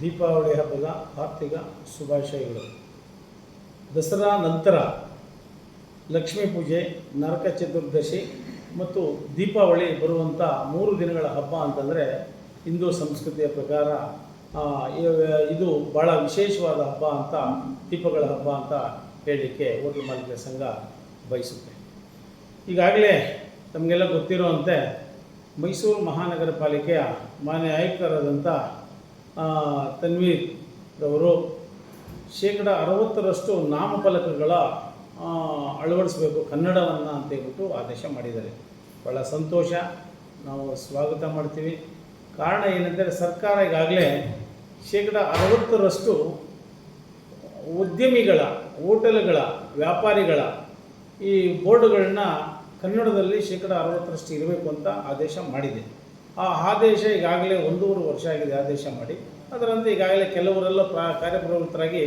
ದೀಪಾವಳಿ ಹಬ್ಬದ ಆರ್ಥಿಕ ಶುಭಾಶಯಗಳು. ದಸರಾ ನಂತರ ಲಕ್ಷ್ಮೀ ಪೂಜೆ, ನರಕ ಚತುರ್ದಶಿ ಮತ್ತು ದೀಪಾವಳಿ ಬರುವಂಥ ಮೂರು ದಿನಗಳ ಹಬ್ಬ ಅಂತಂದರೆ ಹಿಂದೂ ಸಂಸ್ಕೃತಿಯ ಪ್ರಕಾರ ಇದು ಭಾಳ ವಿಶೇಷವಾದ ಹಬ್ಬ ಅಂತ, ದೀಪಗಳ ಹಬ್ಬ ಅಂತ ಹೇಳಲಿಕ್ಕೆ ಹೋಟೆಲ್ ಮಾಲೀಕರ ಸಂಘ ಬಯಸುತ್ತೆ. ಈಗಾಗಲೇ ತಮಗೆಲ್ಲ ಗೊತ್ತಿರುವಂತೆ ಮೈಸೂರು ಮಹಾನಗರ ಪಾಲಿಕೆಯ ಮಾನ್ಯ ಆಯುಕ್ತರಾದಂಥ ತನ್ವೀರ್ ರವರು ಶೇಕಡ ಅರವತ್ತರಷ್ಟು ನಾಮಫಲಕಗಳ ಅಳವಡಿಸ್ಬೇಕು, ಕನ್ನಡವನ್ನು ಅಂತ ಹೇಳ್ಬಿಟ್ಟು ಆದೇಶ ಮಾಡಿದ್ದಾರೆ. ಭಾಳ ಸಂತೋಷ. ನಾವು ಸ್ವಾಗತ ಮಾಡ್ತೀವಿ. ಕಾರಣ ಏನಂದರೆ ಸರ್ಕಾರ ಈಗಾಗಲೇ ಶೇಕಡ ಅರವತ್ತರಷ್ಟು ಉದ್ಯಮಿಗಳ, ಹೋಟೆಲ್ಗಳ, ವ್ಯಾಪಾರಿಗಳ ಈ ಬೋರ್ಡುಗಳನ್ನ ಕನ್ನಡದಲ್ಲಿ ಶೇಕಡ ಅರವತ್ತರಷ್ಟು ಇರಬೇಕು ಅಂತ ಆದೇಶ ಮಾಡಿದೆ. ಆ ಆದೇಶ ಈಗಾಗಲೇ ಒಂದೂವರೆ ವರ್ಷ ಆಗಿದೆ ಆದೇಶ ಮಾಡಿ. ಅದರಂತೆ ಈಗಾಗಲೇ ಕೆಲವರೆಲ್ಲ ಪ್ರ ಕಾರ್ಯಪ್ರವೃತ್ತರಾಗಿ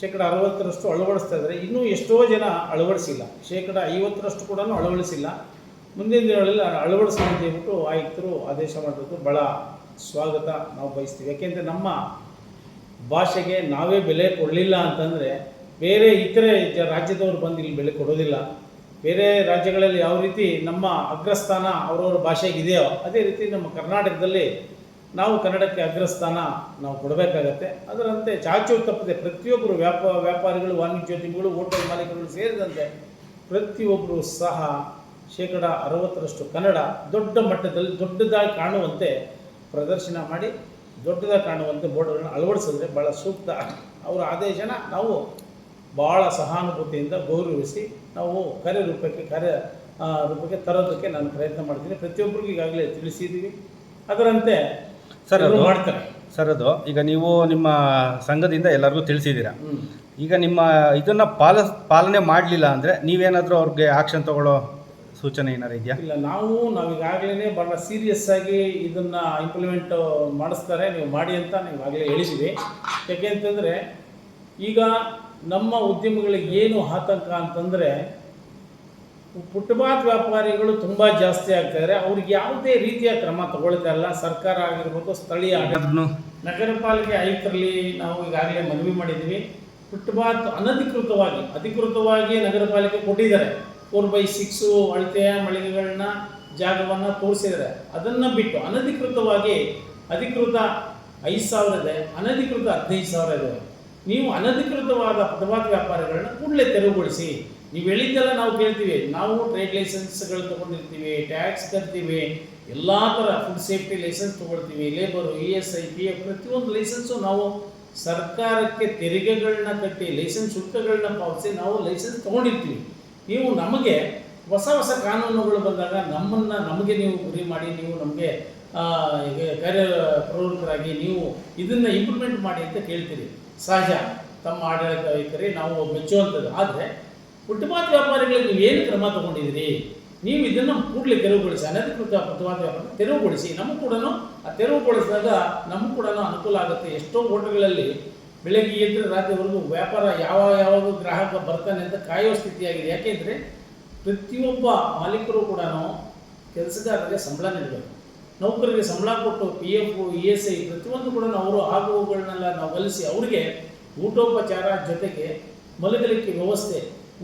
ಶೇಕಡ ಅರವತ್ತರಷ್ಟು ಅಳವಡಿಸ್ತಾ ಇದ್ದಾರೆ. ಇನ್ನೂ ಎಷ್ಟೋ ಜನ ಅಳವಡಿಸಿಲ್ಲ. ಶೇಕಡ ಐವತ್ತರಷ್ಟು ಕೂಡ ಅಳವಡಿಸಿಲ್ಲ. ಮುಂದಿನ ದಿನಗಳಲ್ಲಿ ಅಳವಡಿಸಿ ಅಂತ ಹೇಳ್ಬಿಟ್ಟು ಆಯುಕ್ತರು ಆದೇಶ ಮಾಡಿರೋದು ಭಾಳ ಸ್ವಾಗತ ನಾವು ಬಯಸ್ತೀವಿ. ಯಾಕೆಂದರೆ ನಮ್ಮ ಭಾಷೆಗೆ ನಾವೇ ಬೆಲೆ ಕೊಡಲಿಲ್ಲ ಅಂತಂದರೆ ಬೇರೆ ಇತರೆ ರಾಜ್ಯದವರು ಬಂದು ಇಲ್ಲಿ ಬೆಲೆ ಕೊಡೋದಿಲ್ಲ. ಬೇರೆ ರಾಜ್ಯಗಳಲ್ಲಿ ಯಾವ ರೀತಿ ನಮ್ಮ ಅಗ್ರಸ್ಥಾನ ಅವರವ್ರ ಭಾಷೆಗಿದೆಯೋ ಅದೇ ರೀತಿ ನಮ್ಮ ಕರ್ನಾಟಕದಲ್ಲಿ ನಾವು ಕನ್ನಡಕ್ಕೆ ಅಗ್ರಸ್ಥಾನ ನಾವು ಕೊಡಬೇಕಾಗತ್ತೆ. ಅದರಂತೆ ಚಾಚು ತಪ್ಪದೆ ಪ್ರತಿಯೊಬ್ಬರು ವ್ಯಾಪ, ವ್ಯಾಪಾರಿಗಳು ವಾಣಿಜ್ಯೋದ್ಯಮಿಗಳು ಹೋಟೆಲ್ ಮಾಲೀಕರುಗಳು ಸೇರಿದಂತೆ ಪ್ರತಿಯೊಬ್ಬರು ಸಹ ಶೇಕಡ ಅರವತ್ತರಷ್ಟು ಕನ್ನಡ ದೊಡ್ಡ ಮಟ್ಟದಲ್ಲಿ ದೊಡ್ಡದಾಗಿ ಕಾಣುವಂತೆ ಪ್ರದರ್ಶನ ಮಾಡಿ ದೊಡ್ಡದಾಗಿ ಕಾಣುವಂತೆ ಬೋರ್ಡ್ಗಳನ್ನ ಅಳವಡಿಸಿದ್ರೆ ಭಾಳ ಸೂಕ್ತ. ಅವರ ಆದೇಶನ ನಾವು ಭಾಳ ಸಹಾನುಭೂತಿಯಿಂದ ಗೌರವಿಸಿ ನಾವು ಕಾರ್ಯರೂಪಕ್ಕೆ ಕಾರ್ಯ ಆ, ರೂಪಕ್ಕೆ ತರೋದಕ್ಕೆ ನಾನು ಪ್ರಯತ್ನ ಮಾಡ್ತೀನಿ. ಪ್ರತಿಯೊಬ್ಬರಿಗೂ ಈಗಾಗಲೇ ತಿಳಿಸಿದ್ದೀವಿ. ಅದರಂತೆ ಸರ್ ಅದು ಮಾಡ್ತಾರೆ. ಸರ್ ಅದು ಈಗ ನೀವು ನಿಮ್ಮ ಸಂಘದಿಂದ ಎಲ್ಲರಿಗೂ ತಿಳಿಸಿದ್ದೀರಾ. ಈಗ ನಿಮ್ಮ ಇದನ್ನು ಪಾಲ ಪಾಲನೆ ಮಾಡಲಿಲ್ಲ ಅಂದರೆ ನೀವೇನಾದರೂ ಅವ್ರಿಗೆ ಆಕ್ಷನ್ ತಗೊಳ್ಳೋ ಸೂಚನೆ ಏನಾರು ಇದೆಯಾ? ಇಲ್ಲ ನಾವು ನಾವೀಗಾಗಲೇ ಭಾಳ ಸೀರಿಯಸ್ ಆಗಿ ಇದನ್ನು ಇಂಪ್ಲಿಮೆಂಟ್ ಮಾಡಿಸ್ತಾರೆ. ನೀವು ಮಾಡಿ ಅಂತ ನೀವು ಆಗಲೇ ಹೇಳಿದ್ದೀವಿ. ಯಾಕೆ ಅಂತಂದರೆ ಈಗ ನಮ್ಮ ಉದ್ಯಮಗಳಿಗೆ ಏನು ಆತಂಕ ಅಂತಂದರೆ ಫುಟ್ಪಾತ್ ವ್ಯಾಪಾರಿಗಳು ತುಂಬ ಜಾಸ್ತಿ ಆಗ್ತಾರೆ ಅವ್ರಿಗೆ ಯಾವುದೇ ರೀತಿಯ ಕ್ರಮ ತಗೊಳ್ತಾ ಇಲ್ಲ. ಸರ್ಕಾರ ಆಗಿರ್ಬೋದು, ಸ್ಥಳೀಯ ನಗರ ಪಾಲಿಕೆ ಆಯುಕ್ತರಲ್ಲಿ ನಾವು ಈಗಾಗಲೇ ಮನವಿ ಮಾಡಿದ್ವಿ. ಫುಟ್ಪಾತ್ ಅನಧಿಕೃತವಾಗಿ, ಅಧಿಕೃತವಾಗಿ ನಗರ ಪಾಲಿಕೆ ಕೊಟ್ಟಿದ್ದಾರೆ. ಫೋರ್ ಬೈ ಸಿಕ್ಸು ಅಳತೆಯ ಮಳಿಗೆಗಳನ್ನ, ಜಾಗವನ್ನು ತೋರಿಸಿದ್ದಾರೆ. ಅದನ್ನು ಬಿಟ್ಟು ಅನಧಿಕೃತವಾಗಿ ಅಧಿಕೃತ ಐದು ಸಾವಿರ ಇದೆ, ಅನಧಿಕೃತ ಹದಿನೈದು ಸಾವಿರ ಇದೆ. ನೀವು ಅನಧಿಕೃತವಾದ ಪದವಾದ ವ್ಯಾಪಾರಗಳನ್ನ ಕೂಡಲೇ ತೆರವುಗೊಳಿಸಿ, ನೀವು ಹೇಳಿದ್ದೆಲ್ಲ ನಾವು ಕೇಳ್ತೀವಿ. ನಾವು ಟ್ರೇಡ್ ಲೈಸೆನ್ಸ್ಗಳು ತೊಗೊಂಡಿರ್ತೀವಿ ಟ್ಯಾಕ್ಸ್ ಕಟ್ತೀವಿ ಎಲ್ಲ ಥರ ಫುಡ್ ಸೇಫ್ಟಿ ಲೈಸೆನ್ಸ್ ತೊಗೊಳ್ತೀವಿ labour E S I P F ಪ್ರತಿಯೊಂದು ಲೈಸೆನ್ಸು ನಾವು ಸರ್ಕಾರಕ್ಕೆ ತೆರಿಗೆಗಳನ್ನ ಕಟ್ಟಿ ಲೈಸೆನ್ಸ್ ಶುಲ್ಕಗಳನ್ನ ಪಾವತಿಸಿ ನಾವು ಲೈಸೆನ್ಸ್ ತೊಗೊಂಡಿರ್ತೀವಿ. ನೀವು ನಮಗೆ ಹೊಸ ಹೊಸ ಕಾನೂನುಗಳು ಬಂದಾಗ ನಮ್ಮನ್ನು ನಮಗೆ ನೀವು ಗುರಿ ಮಾಡಿ, ನೀವು ನಮಗೆ ಕಾರ್ಯ ಪ್ರವೃತ್ತರಾಗಿ ನೀವು ಇದನ್ನು ಇಂಪ್ಲಿಮೆಂಟ್ ಮಾಡಿ ಅಂತ ಕೇಳ್ತೀರಿ. ಸಹಜ. ತಮ್ಮ ಆಡಳಿತ ವೈಖರಿ ನಾವು ಮೆಚ್ಚುವಂಥದ್ದು. ಆದರೆ ಫುಟ್ಪಾತ್ ವ್ಯಾಪಾರಿಗಳಿಗೆ ನೀವು ಏನು ಕ್ರಮ ತಗೊಂಡಿದ್ದೀರಿ? ನೀವು ಇದನ್ನು ಕೂಡಲೇ ತೆರವುಗೊಳಿಸಿ, ಅನಧಿಕೃತ ಫುಟ್ಪಾತ್ ವ್ಯಾಪಾರ ತೆರವುಗೊಳಿಸಿ ನಮ್ಮ ಕೂಡ ಆ ತೆರವುಗೊಳಿಸಿದಾಗ ನಮ್ಮ ಕೂಡ ಅನುಕೂಲ ಆಗುತ್ತೆ. ಎಷ್ಟೋ ಹೋಟೆಲ್ಗಳಲ್ಲಿ ಬೆಳಗ್ಗೆ ಎದ್ದರೆ ರಾತ್ರಿವರೆಗೂ ವ್ಯಾಪಾರ ಯಾವ ಯಾವಾಗ ಗ್ರಾಹಕ ಬರ್ತಾನೆ ಅಂತ ಕಾಯೋ ಸ್ಥಿತಿಯಾಗಿದೆ. ಯಾಕೆಂದರೆ ಪ್ರತಿಯೊಬ್ಬ ಮಾಲೀಕರು ಕೂಡ ಕೆಲಸಗಾರರಿಗೆ ಸಂಬಳ ನೀಡಬೇಕು. ನೌಕರರಿಗೆ ಸಂಬಳ ಕೊಟ್ಟು P F E S I ಪ್ರತಿಯೊಂದು ಕೂಡ ಅವರು ಆಗುವುಗಳನ್ನೆಲ್ಲ ನಾವು ಕಲಿಸಿ ಅವರಿಗೆ ಊಟೋಪಚಾರ ಜೊತೆಗೆ ಮಲಗಲಿಕ್ಕೆ ವ್ಯವಸ್ಥೆ,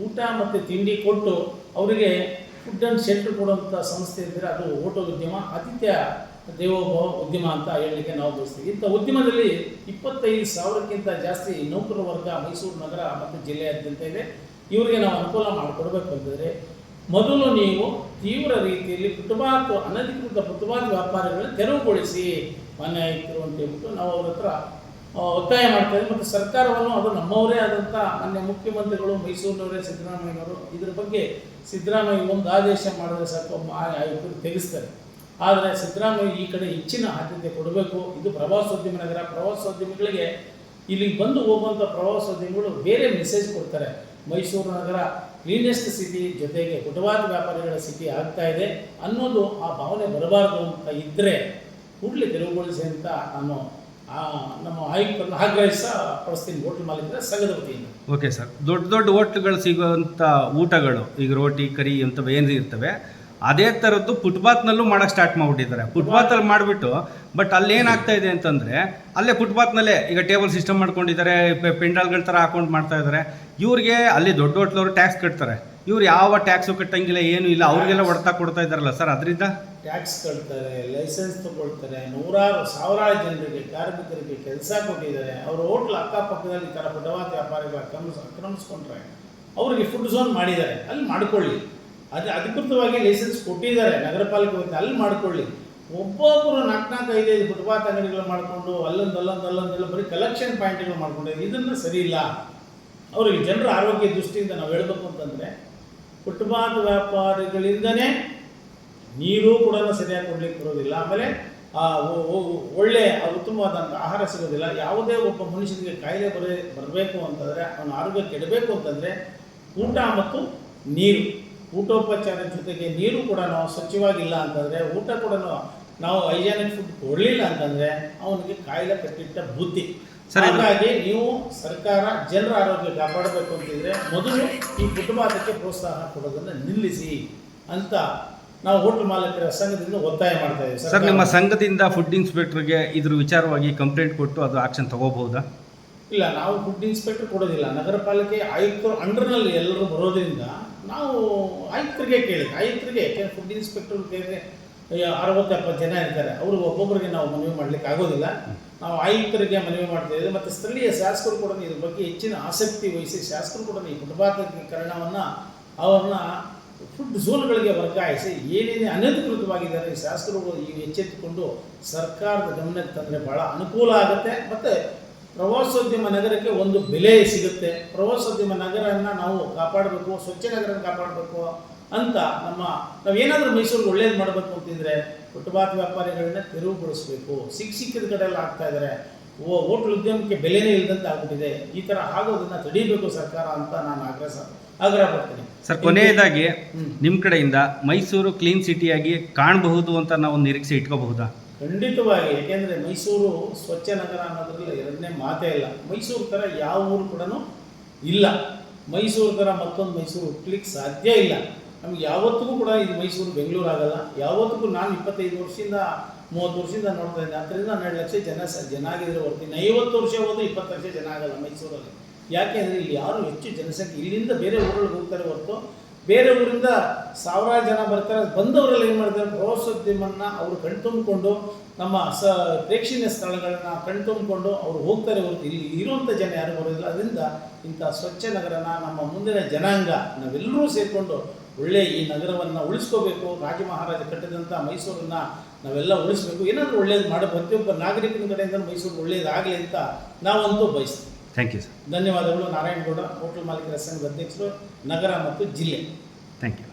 ಊಟ ಮತ್ತು ತಿಂಡಿ ಕೊಟ್ಟು ಅವರಿಗೆ ಫುಡ್ ಆ್ಯಂಡ್ ಶೆಲ್ಟರ್ ಕೊಡುವಂಥ ಸಂಸ್ಥೆ ಇದ್ದರೆ ಅದು ಹೋಟೆಲ್ ಉದ್ಯಮ ಆತಿಥ್ಯ ದೇವೋಭವ ಉದ್ಯಮ ಅಂತ ಹೇಳಲಿಕ್ಕೆ ನಾವು ಬಯಸ್ತೀವಿ. ಇಂಥ ಉದ್ಯಮದಲ್ಲಿ ಇಪ್ಪತ್ತೈದು ಸಾವಿರಕ್ಕಿಂತ ಜಾಸ್ತಿ ನೌಕರ ವರ್ಗ ಮೈಸೂರು ನಗರ ಮತ್ತು ಜಿಲ್ಲೆಯಾದ್ಯಂತ ಇದೆ. ಇವರಿಗೆ ನಾವು ಅನುಕೂಲ ಮಾಡಿಕೊಡ್ಬೇಕು ಅಂತಂದರೆ ಮೊದಲು ನೀವು ತೀವ್ರ ರೀತಿಯಲ್ಲಿ ಪುಟಬಾತು ಅನಧಿಕೃತ ಫುಟ್ಪಾತ್ ವ್ಯಾಪಾರಿಗಳನ್ನು ತೆರವುಗೊಳಿಸಿ ಮಾನ್ಯ ಆಯಿತು ಅಂತ ಹೇಳ್ಬಿಟ್ಟು ನಾವು ಅವ್ರ ಹತ್ರ ಒತ್ತಾಯ ಮಾಡ್ತೇವೆ ಮತ್ತು ಸರ್ಕಾರವನ್ನು, ಅದು ನಮ್ಮವರೇ ಆದಂಥ ಮಾನ್ಯ ಮುಖ್ಯಮಂತ್ರಿಗಳು, ಮೈಸೂರಿನವರೇ ಸಿದ್ದರಾಮಯ್ಯನವರು, ಇದ್ರ ಬಗ್ಗೆ ಸಿದ್ದರಾಮಯ್ಯ ಒಂದು ಆದೇಶ ಮಾಡಿದ್ರೆ ಸಾಕು ಆಯುಕ್ತರು ತೆಗೆಸ್ತಾರೆ. ಆದರೆ ಸಿದ್ದರಾಮಯ್ಯ ಈ ಕಡೆ ಹೆಚ್ಚಿನ ಆದ್ಯತೆ ಕೊಡಬೇಕು. ಇದು ಪ್ರವಾಸೋದ್ಯಮ ನಗರ ಪ್ರವಾಸೋದ್ಯಮಿಗಳಿಗೆ, ಇಲ್ಲಿಗೆ ಬಂದು ಹೋಗುವಂಥ ಪ್ರವಾಸೋದ್ಯಮಿಗಳು ಬೇರೆ ಮೆಸೇಜ್ ಕೊಡ್ತಾರೆ. ಮೈಸೂರು ನಗರ ಕ್ಲೀನೆಸ್ಟ್ ಸಿಟಿ ಜೊತೆಗೆ ಫುಟ್ಪಾತ್ ವ್ಯಾಪಾರಿಗಳ ಸಿಟಿ ಆಗ್ತಾ ಇದೆ. ಅನ್ನೋದು ಆ ಭಾವನೆ ಬರಬಾರ್ದು ಅಂತ ಇದ್ದರೆ ಕೂಡಲೇ ತೆರವುಗೊಳಿಸಿ ಅಂತ ನಾನು ನಮ್ಮ ಆಯುಕ್ತರನ್ನು ಆಗ್ರಹಿಸ ಪಡಿಸ್ತೀನಿ ಹೋಟ್ಲ್ ಮಾಲೀಕರ ಸಂಘದ ವತಿಯಿಂದ. Okay sir. ದೊಡ್ಡ ದೊಡ್ಡ ಹೋಟ್ಲುಗಳು ಸಿಗುವಂಥ ಊಟಗಳು, ಈಗ ರೋಟಿ, ಕರಿ ಅಂತ ಏನು ಇರ್ತವೆ ಅದೇ ಥರದ್ದು ಫುಟ್ಪಾತ್ನಲ್ಲೂ ಮಾಡೋಕ್ಕೆ ಸ್ಟಾರ್ಟ್ ಮಾಡಿಬಿಟ್ಟಿದ್ದಾರೆ. ಫುಟ್ಪಾತಲ್ಲಿ ಮಾಡಿಬಿಟ್ಟು ಬಟ್ ಅಲ್ಲಿ ಏನಾಗ್ತಾ ಇದೆ ಅಂತಂದರೆ, ಅಲ್ಲೇ ಫುಟ್ಪಾತ್ನಲ್ಲೇ ಈಗ ಟೇಬಲ್ ಸಿಸ್ಟಮ್ ಮಾಡ್ಕೊಂಡಿದ್ದಾರೆ ಪೆಂಡಾಲ್ಗಳ ಥರ ಹಾಕೊಂಡು ಮಾಡ್ತಾ ಇದ್ದಾರೆ. ಇವ್ರಿಗೆ ಅಲ್ಲಿ ದೊಡ್ಡ ಹೋಟ್ಲವರು ಟ್ಯಾಕ್ಸ್ ಕಟ್ತಾರೆ. ಇವ್ರು ಯಾವ ಟ್ಯಾಕ್ಸು ಕಟ್ಟಂಗಿಲ್ಲ, ಏನೂ ಇಲ್ಲ, ಅವ್ರಿಗೆಲ್ಲ ಹೊಡ್ತಾ ಕೊಡ್ತಾ ಇದ್ದಾರಲ್ಲ ಸರ್ ಅದರಿಂದ? ಟ್ಯಾಕ್ಸ್ ಕಟ್ತಾರೆ ಲೈಸೆನ್ಸ್ ತಗೊಳ್ತಾರೆ, ನೂರಾರು ಸಾವಿರಾರು ಜನರಿಗೆ, ಕಾರ್ಮಿಕರಿಗೆ ಕೆಲಸ ಕೊಟ್ಟಿದ್ದಾರೆ. ಅವ್ರ ಹೋಟ್ಲ್ ಅಕ್ಕಪಕ್ಕದಲ್ಲಿ ಈ ಥರ ಬಡವಾದ ವ್ಯಾಪಾರಿಗಳು ಆಕ್ರಮಿಸ್ ಆಕ್ರಮಿಸ್ಕೊಂಡ್ರೆ ಅವರಿಗೆ ಫುಡ್ ಝೋನ್ ಮಾಡಿದ್ದಾರೆ. ಅಲ್ಲಿ ಮಾಡ್ಕೊಳ್ಳಿ. ಅದು ಅಧಿಕೃತವಾಗಿ ಲೈಸೆನ್ಸ್ ಕೊಟ್ಟಿದ್ದಾರೆ ನಗರ ಪಾಲಿಕೆ ವತಿಯಿಂದ. ಅಲ್ಲಿ ಮಾಡ್ಕೊಳ್ಳಿ. ಒಬ್ಬೊಬ್ಬರು ನಾಲ್ಕು ನಾಲ್ಕು ಐದೈದು ಫುಟ್ಪಾತ್ ಅಂಗಡಿಗಳು ಮಾಡಿಕೊಂಡು, ಅಲ್ಲೊಂದು ಅಲ್ಲೊಂದು ಅಲ್ಲೊಂದೆಲ್ಲ ಬರೀ ಕಲೆಕ್ಷನ್ ಪಾಯಿಂಟ್ಗಳು ಮಾಡಿಕೊಂಡು, ಇದನ್ನು ಸರಿ ಇಲ್ಲ. ಅವರಿಗೆ ಜನರ ಆರೋಗ್ಯ ದೃಷ್ಟಿಯಿಂದ ನಾವು ಹೇಳಬೇಕು ಅಂತಂದರೆ, ಫುಟ್ಪಾತ್ ವ್ಯಾಪಾರಿಗಳಿಂದನೇ ನೀರು ಕೂಡ ಸರಿಯಾಗಿ ಕೊಡ್ಲಿಕ್ಕೆ ಬರೋದಿಲ್ಲ. ಆಮೇಲೆ ಒಳ್ಳೆ ಉತ್ತಮವಾದಂಥ ಆಹಾರ ಸಿಗೋದಿಲ್ಲ. ಯಾವುದೇ ಒಬ್ಬ ಮನುಷ್ಯನಿಗೆ ಕಾಯಿಲೆ ಬರೇ, ಬರಬೇಕು ಅಂತಂದರೆ, ಅವನ ಆರೋಗ್ಯ ಕೆಡಬೇಕು ಅಂತಂದರೆ, ಊಟ ಮತ್ತು ನೀರು. ಊಟೋಪಚಾರ ಜೊತೆಗೆ ನೀರು ಕೂಡ ನಾವು ಸ್ವಚ್ಛವಾಗಿಲ್ಲ ಅಂತಂದರೆ ಊಟ ಕೂಡ ನಾವು ಹೈಜಾನಿಕ್ ಫುಡ್ ಕೊಡಲಿಲ್ಲ ಅಂತಂದರೆ ಅವನಿಗೆ ಕಾಯಿಲೆ ಕಟ್ಟಿಟ್ಟ ಬುದ್ಧಿ. ಹಾಗಾಗಿ ನೀವು ಸರ್ಕಾರ ಜನರ ಆರೋಗ್ಯ ಕಾಪಾಡಬೇಕು ಅಂತಿದ್ರೆ ಮೊದಲು ಈ ಕುಟುಂಬಕ್ಕೆ ಪ್ರೋತ್ಸಾಹ ಕೊಡೋದನ್ನು ನಿಲ್ಲಿಸಿ ಅಂತ ನಾವು ಹೋಟೆಲ್ ಮಾಲೀಕರ ಸಂಘದಿಂದ ಒತ್ತಾಯ ಮಾಡ್ತಾ ಇದ್ದೀವಿ. ಸರ್ ನಿಮ್ಮ ಸಂಘದಿಂದ ಫುಡ್ ಇನ್ಸ್ಪೆಕ್ಟರ್ಗೆ ಇದ್ರ ವಿಚಾರವಾಗಿ ಕಂಪ್ಲೇಂಟ್ ಕೊಟ್ಟು ಅದು ಆಕ್ಷನ್ ತಗೋಬಹುದಾ? ಇಲ್ಲ ನಾವು ಫುಡ್ ಇನ್ಸ್ಪೆಕ್ಟರ್ ಕೊಡೋದಿಲ್ಲ. ನಗರ ಪಾಲಿಕೆ ಆಯುಕ್ತರು ಅಂಡರ್ನಲ್ಲಿ ಎಲ್ಲರೂ ಬರೋದ್ರಿಂದ ನಾವು ಆಯುಕ್ತರಿಗೆ ಕೇಳಿ ಆಯುಕ್ತರಿಗೆ ಫುಡ್ ಇನ್ಸ್ಪೆಕ್ಟರ್ ಕೇಳಿದ್ರೆ ಅರವತ್ತು ಎಪ್ಪತ್ತು ಜನ ಇರ್ತಾರೆ. ಅವರು ಒಬ್ಬೊಬ್ಬರಿಗೆ ನಾವು ಮನವಿ ಮಾಡಲಿಕ್ಕೆ ಆಗೋದಿಲ್ಲ. ನಾವು ಆಯುಕ್ತರಿಗೆ ಮನವಿ ಮಾಡ್ತಾ ಇದ್ದೀವಿ. ಮತ್ತು ಸ್ಥಳೀಯ ಶಾಸಕರು ಕೂಡ ಇದ್ರ ಬಗ್ಗೆ ಹೆಚ್ಚಿನ ಆಸಕ್ತಿ ವಹಿಸಿ ಶಾಸಕರು ಕೂಡ ಈ ಫುಟ್ಪಾತೀಕರಣವನ್ನು ಅವ್ರನ್ನ ಫುಡ್ ಝೋನ್ಗಳಿಗೆ ವರ್ಗಾಯಿಸಿ ಏನೇನೇ ಅನಧಿಕೃತವಾಗಿದ್ದಾರೆ ಶಾಸಕರು ಈ ಎಚ್ಚೆತ್ತುಕೊಂಡು ಸರ್ಕಾರದ ಗಮನಕ್ಕೆ ತಂದರೆ ಭಾಳ ಅನುಕೂಲ ಆಗುತ್ತೆ. ಮತ್ತು ಪ್ರವಾಸೋದ್ಯಮ ನಗರಕ್ಕೆ ಒಂದು ಬೆಲೆ ಸಿಗುತ್ತೆ. ಪ್ರವಾಸೋದ್ಯಮ ನಗರನ ನಾವು ಕಾಪಾಡಬೇಕು ಸ್ವಚ್ಛ ನಗರನ ಕಾಪಾಡಬೇಕು ಅಂತ ನಮ್ಮ ನಾವೇನಾದರೂ ಮೈಸೂರಿಗೆ ಒಳ್ಳೇದು ಮಾಡಬೇಕು ಅಂತಿದ್ರೆ ಫುಟ್ಪಾತ್ ವ್ಯಾಪಾರಿಗಳನ್ನ ತೆರವುಗೊಳಿಸಬೇಕು. ಸಿಕ್ಕ ಸಿಕ್ಕಿದ ಕಡೆಯಲ್ಲಿ ಆಗ್ತಾ ಇದ್ದಾರೆ ಓ ಹೋಟ್ಲ್ ಉದ್ಯಮಕ್ಕೆ ಬೆಲೆನೇ ಇಲ್ಲದಂತೆ ಆಗ್ಬಿಟ್ಟಿದೆ. ಈ ಥರ ಆಗೋದನ್ನ ತಡೀಬೇಕು ಸರ್ಕಾರ ಅಂತ ನಾನು ಆಗ್ರಹ ಆಗ್ರಹ ಪಡ್ತೀನಿ. ಸರ್ ಕೊನೆಯದಾಗಿ ನಿಮ್ಮ ಕಡೆಯಿಂದ ಮೈಸೂರು ಕ್ಲೀನ್ ಸಿಟಿಯಾಗಿ ಕಾಣಬಹುದು ಅಂತ ನಾವು ನಿರೀಕ್ಷೆ ಇಟ್ಕೋಬಹುದಾ? ಖಂಡಿತವಾಗಿ ಏಕೆಂದರೆ ಮೈಸೂರು ಸ್ವಚ್ಛ ನಗರ ಅನ್ನೋದ್ರಲ್ಲಿ ಎರಡನೇ ಮಾತೇ ಇಲ್ಲ. ಮೈಸೂರು ಥರ ಯಾವ ಊರು ಕೂಡ ಇಲ್ಲ. ಮೈಸೂರು ಥರ ಮತ್ತೊಂದು ಮೈಸೂರು ಹುಟ್ಟಲಿಕ್ಕೆ ಸಾಧ್ಯ ಇಲ್ಲ. ನಮ್ಗೆ ಯಾವತ್ತಿಗೂ ಕೂಡ ಇದು ಮೈಸೂರು ಬೆಂಗಳೂರು ಆಗಲ್ಲ. ಯಾವತ್ತಿಗೂ ನಾನು ಇಪ್ಪತ್ತೈದು ವರ್ಷದಿಂದ, ಮೂವತ್ತು ವರ್ಷದಿಂದ ನೋಡ್ತಾ ಇದ್ದೆ ಹತ್ತರಿಂದ ಹನ್ನೆರಡು ಲಕ್ಷ ಜನ ಸ, ಜನ ಆಗಿದ್ರೆ ಹೊರತೀನಿ ಐವತ್ತು ವರ್ಷ ಹೋದ್ರೆ ಇಪ್ಪತ್ತು ಲಕ್ಷ ಜನ ಆಗಲ್ಲ ಮೈಸೂರಲ್ಲಿ. ಯಾಕೆ ಅಂದರೆ ಇಲ್ಲಿ ಯಾರು ಹೆಚ್ಚು ಜನಸಂಖ್ಯೆ, ಇಲ್ಲಿಂದ ಬೇರೆ ಊರುಗಳಿಗೆ ಹೋಗ್ತಾರೆ ಹೊರತು ಬೇರೆ ಊರಿಂದ ಸಾವಿರಾರು ಜನ ಬರ್ತಾರೆ, ಬಂದವರೆಲ್ಲ ಏನು ಮಾಡ್ತಾರೆ, ಪ್ರವಾಸೋದ್ಯಮನ್ನ ಅವರು ಕಣ್ತುಂಬಿಕೊಂಡು ನಮ್ಮ ಸ, ಪ್ರೇಕ್ಷಣೀಯ ಸ್ಥಳಗಳನ್ನ ಕಣ್ತುಂಬಿಕೊಂಡು ಅವರು ಹೋಗ್ತಾರೆ ಹೊರತು ಇಲ್ಲಿ ಇರುವಂಥ ಜನ ಯಾರು ಬರೋದಿಲ್ಲ. ಅದರಿಂದ ಇಂಥ ಸ್ವಚ್ಛ ನಗರನ ನಮ್ಮ ಮುಂದಿನ ಜನಾಂಗ ನಾವೆಲ್ಲರೂ ಸೇರಿಕೊಂಡು ಒಳ್ಳೆ ಈ ನಗರವನ್ನು ಉಳಿಸ್ಕೋಬೇಕು. ರಾಜ ಮಹಾರಾಜ ಕಟ್ಟಿದಂಥ ಮೈಸೂರನ್ನು ನಾವೆಲ್ಲ ಉಳಿಸ್ಬೇಕು. ಏನಾದರೂ ಒಳ್ಳೇದು ಮಾಡಬೇಕು ಪ್ರತಿಯೊಬ್ಬ ನಾಗರಿಕನ ಕಡೆಯಿಂದ ಮೈಸೂರು ಒಳ್ಳೇದಾಗಲಿ ಅಂತ ನಾವಂತೂ ಬಯಸ್ತೀವಿ. ಥ್ಯಾಂಕ್ ಯು ಸರ್ ಧನ್ಯವಾದಗಳು ನಾರಾಯಣಗೌಡ ಹೋಟೆಲ್ ಮಾಲೀಕರ ಸಂಘದ ಅಧ್ಯಕ್ಷರು ನಗರ ಮತ್ತು ಜಿಲ್ಲೆ ಥ್ಯಾಂಕ್ ಯು